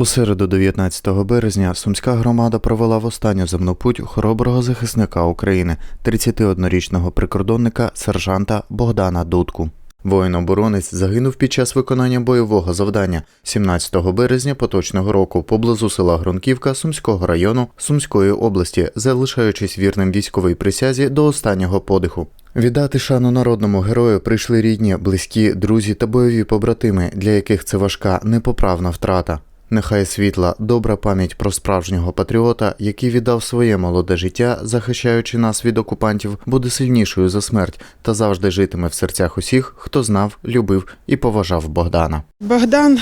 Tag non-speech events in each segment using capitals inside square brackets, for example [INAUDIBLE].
У середу 19 березня Сумська громада провела в останню земну путь хороброго захисника України, 31-річного прикордонника сержанта Богдана Дудку. Воїн-оборонець загинув під час виконання бойового завдання 17 березня поточного року поблизу села Гронківка Сумського району Сумської області, залишаючись вірним військовій присязі до останнього подиху. Віддати шану народному герою прийшли рідні, близькі, друзі та бойові побратими, для яких це важка непоправна втрата. Нехай світла, добра пам'ять про справжнього патріота, який віддав своє молоде життя, захищаючи нас від окупантів, буде сильнішою за смерть та завжди житиме в серцях усіх, хто знав, любив і поважав Богдана. Богдан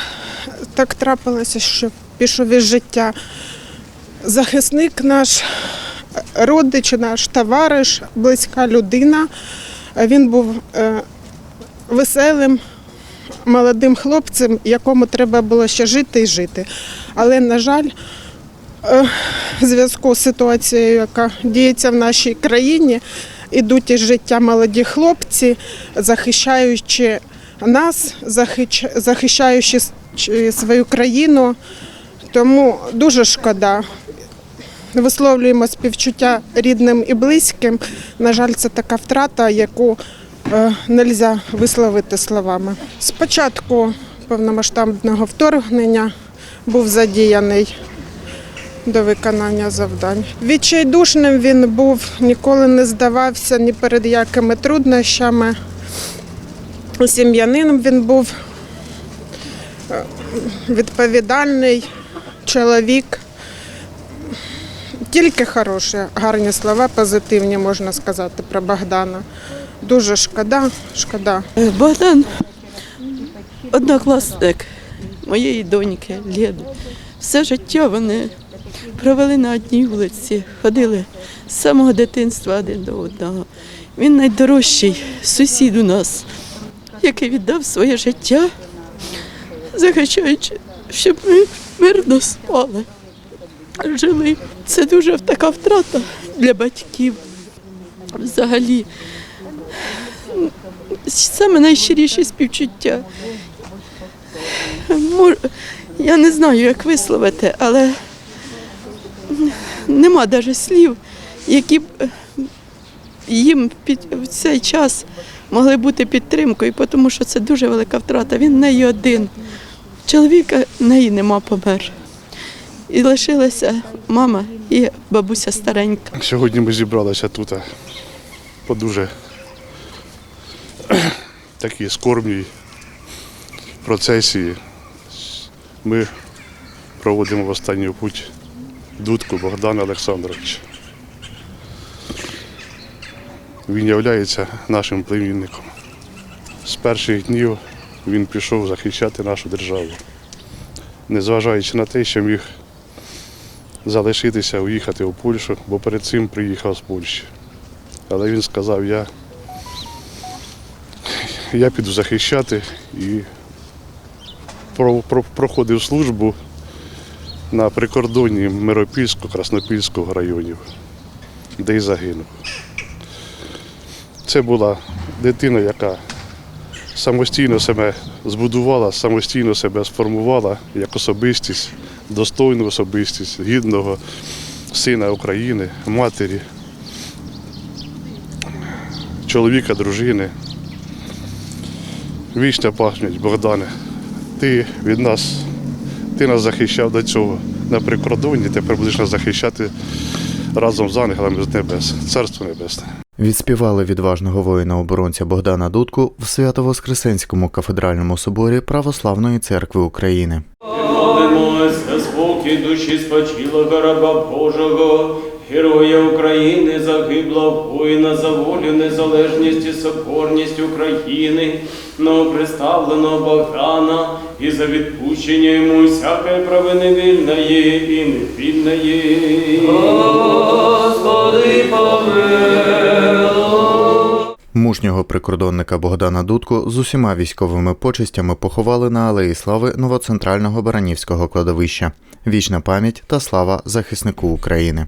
так трапилося, що пішов із життя. Захисник наш, родич наш, товариш, близька людина. Він був е, веселим, молодим хлопцем, якому треба було ще жити і жити. Але, на жаль, е, в зв'язку з ситуацією, яка діється в нашій країні, ідуть із життя молоді хлопці, захищаючи нас, захищаючи свою країну. Тому дуже шкода. Висловлюємо співчуття рідним і близьким. На жаль, це така втрата, яку не можна висловити словами. Спочатку повномасштабного вторгнення був задіяний до виконання завдань. Відчайдушним він був, ніколи не здавався ні перед якими труднощами. Сім'янином він був е, відповідальний чоловік. Тільки хороші, гарні слова, позитивні можна сказати про Богдана. Дуже шкода, шкода. Е, Богдан однокласник моєї доньки Лєди. Все життя вони провели на одній вулиці, ходили з самого дитинства один до одного. Він найдорожчий сусід у нас, який віддав своє життя, захищаючи, щоб ми мирно спали, жили. Це дуже така втрата для батьків. Взагалі, саме найщиріші співчуття. Я не знаю, як висловити, але нема навіть слів, які б е, їм під в цей час могли бути підтримкою, тому що це дуже велика втрата. Він неї один. Чоловіка неї нема помер. І лишилася мама і бабуся старенька. Сьогодні ми зібралися тут а, по дуже [CLEARS THROAT] такій скорбній процесії. Ми проводимо в останню путь дудку Богдана Олександровича. Він є нашим племінником. З перших днів він пішов захищати нашу державу, незважаючи на те, що міг залишитися, уїхати у Польщу, бо перед цим приїхав з Польщі. Але він сказав, я, я піду захищати і про, про, проходив службу на прикордонні Миропільського, Краснопільського районів, де й загинув. Це була дитина, яка самостійно себе збудувала, самостійно себе сформувала як особистість, достойну особистість, гідного сина України, матері, чоловіка, дружини. Вічна пам'ять, Богдане, ти від нас, ти нас захищав до цього на прикордонні, тепер будеш нас захищати разом з ангелами з небес, царство небесне. Відспівали відважного воїна-оборонця Богдана Дудку в Свято-Воскресенському кафедральному соборі Православної церкви України. Молимося, спокій душі спочила раба Божого, Героя України, загиблого воїна за волю, незалежність і соборність України, новоприставленого Богдана і за відпущення йому всякої провини вільної і невільної. Господи, Мужнього прикордонника Богдана Дудку з усіма військовими почестями поховали на Алеї Слави новоцентрального Баранівського кладовища. Вічна пам'ять та слава захиснику України.